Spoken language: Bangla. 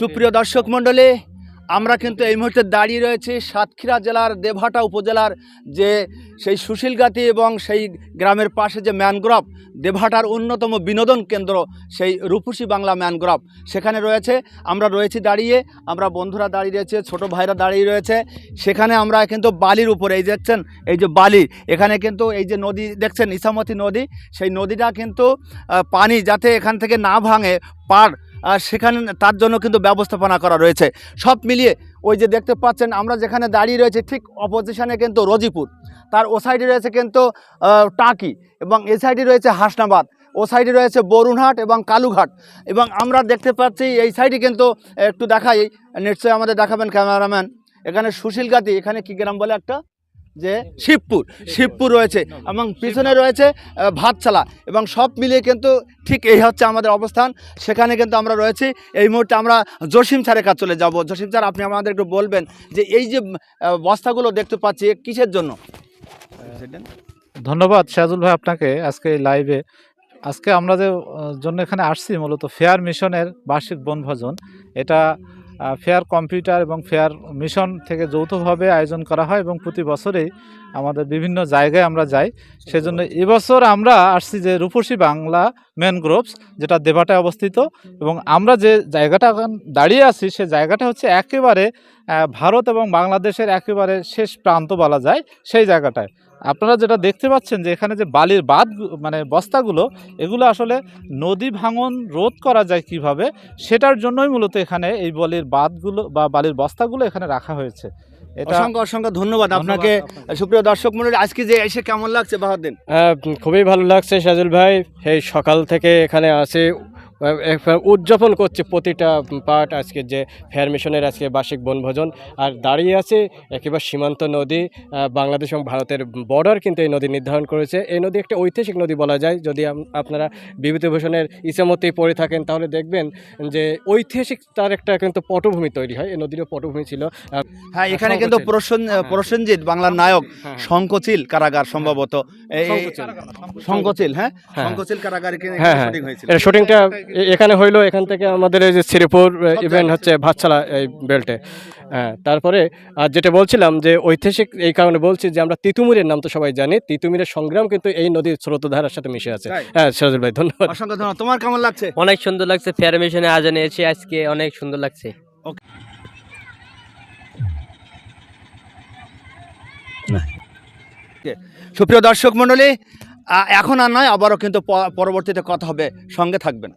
সুপ্রিয় দর্শক মণ্ডলী, আমরা কিন্তু এই মুহূর্তে দাঁড়িয়ে রয়েছি সাতক্ষীরা জেলার দেভাটা উপজেলার যে সেই সুশীলগাতি এবং সেই গ্রামের পাশে যে ম্যানগ্রোভ দেভাটার অন্যতম বিনোদন কেন্দ্র সেই রূপসী বাংলা ম্যানগ্রোভ। সেখানে রয়েছে, আমরা রয়েছি দাঁড়িয়ে, আমরা বন্ধুরা দাঁড়িয়ে রয়েছে, ছোট ভাইরা দাঁড়িয়ে রয়েছে। সেখানে আমরা কিন্তু বালির উপরে, এই দেখছেন, এই যে বালি, এখানে কিন্তু এই যে নদী, দেখছেন, ইসামতি নদী, সেই নদীটা কিন্তু পানি যাতে এখান থেকে না ভাঙে আর সেখানে তার জন্য কিন্তু ব্যবস্থাপনা করা রয়েছে। সব মিলিয়ে ওই যে দেখতে পাচ্ছেন, আমরা যেখানে দাঁড়িয়ে রয়েছে ঠিক অপোজিশনে কিন্তু রজিপুর। তার ও সাইডে রয়েছে কিন্তু টাকি এবং এ সাইডে রয়েছে হাসনাবাদ। ও সাইডে রয়েছে বরুণহাট এবং কালুঘাট। এবং আমরা দেখতে পাচ্ছি এই সাইডে কিন্তু, একটু দেখাই। নিশ্চয়ই আমাদের দেখাবেন ক্যামেরাম্যান। এখানে সুশীলগাতি এখানে কি গ্রাম বলে একটা? যে শিবপুর শিবপুর। রয়েছে এবং পিছনে রয়েছে আহ, ভাতছালা এবং সব মিলিয়ে কিন্তু ঠিক এই হচ্ছে আমাদের অবস্থান। সেখানে কিন্তু আমরা রয়েছি। এই মুহূর্তে আমরা জসিম স্যারের কাছে চলে যাব। জসিম স্যার আপনি আমাদের একটু বলবেন যে এই যে বস্তাগুলো দেখতে পাচ্ছি এ কিসের জন্য? ধন্যবাদ শাহজুল ভাই আপনাকে আজকে এই লাইভে আজকে আমরা যে জন্য এখানে আসছি মূলত ফেয়ার মিশনের বার্ষিক বনভোজন। এটা ফেয়ার কম্পিউটার এবং ফেয়ার মিশন থেকে যৌথভাবে আয়োজন করা হয় এবং প্রতি বছরেই আমাদের বিভিন্ন জায়গায় আমরা যাই। সেজন্য এবছর আমরা আসছি যে রূপসী বাংলা ম্যানগ্রোভস যেটা দেবাটায় অবস্থিত এবং আমরা যে জায়গাটা দাঁড়িয়ে আছি, সে জায়গাটা হচ্ছে একেবারে ভারত এবং বাংলাদেশের একেবারে শেষ প্রান্ত বলা যায়, সেই জায়গাটায়। আপনারা যেটা দেখতে পাচ্ছেন যে এখানে যে বালির বাঁধ মানে বস্তাগুলো এগুলো আসলে নদী ভাঙন রোধ করা যায় কীভাবে সেটার জন্যই মূলত এখানে এই বালির বাঁধগুলো বা বালির বস্তাগুলো এখানে রাখা হয়েছে। এটা অসংখ্য অসংখ্য ধন্যবাদ আপনাকে। সুপ্রিয় দর্শক মন্ডলী আজকে যে এসে কেমন লাগছে বাহাদ্দিন হ্যাঁ, খুবই ভালো লাগছে সাজুল ভাই। এই সকাল থেকে এখানে আসে উদযাপন করছে প্রতিটা পার্ট আজকে যে ফেয়ার মিশনের আজকে বার্ষিক বনভোজন। আর দাঁড়িয়ে আছে একেবারে সীমান্ত নদী বাংলাদেশ এবং ভারতের বর্ডার কিন্তু এই নদী নির্ধারণ করেছে। এই নদী একটা ঐতিহাসিক নদী বলা যায়। যদি আপনারা বিভূতিভূষণের ইসামতি পড়ে থাকেন তাহলে দেখবেন যে ঐতিহাসিক তার একটা কিন্তু পটভূমি তৈরি হয়। এই নদীরও পটভূমি ছিল। হ্যাঁ এখানে কিন্তু প্রসেন হ্যাঁ। প্রসেনজিৎ বাংলার নায়ক। হ্যাঁ। শঙ্কচিল কারাগার সম্ভবত। শঙ্কচিল। হ্যাঁ? হ্যাঁ। শঙ্কচিল কারাগার হ্যাঁ, হ্যাঁ। শুটিং হয়েছিল। এটা শুটিংটা এখানে হইল এখান থেকে আমাদের এই যে শ্রীপুর ইভেন্ট হচ্ছে ভাতছালা এই বেল্টে। হ্যাঁ তারপরে আর যেটা বলছিলাম যে ঐতিহাসিক এই কারণে বলছি যে আমরা তিতুমিরের নাম তো সবাই জানি। তিতুমিরের সংগ্রাম কিন্তু এই নদীর স্রোতধারার সাথে মিশে আছে। হ্যাঁ সিরাজুল ভাই ধন্যবাদ। অসংখ্য ধন্যবাদ। তোমার কেমন লাগছে? অনেক সুন্দর লাগছে ফেয়ার মিশনে আজ এনেছি আজকে অনেক সুন্দর লাগছে। ওকে সুপ্রিয় দর্শক মণ্ডলী আহ, এখন আর নয় আবারও কিন্তু পরবর্তীতে কথা হবে। সঙ্গে থাকবেন।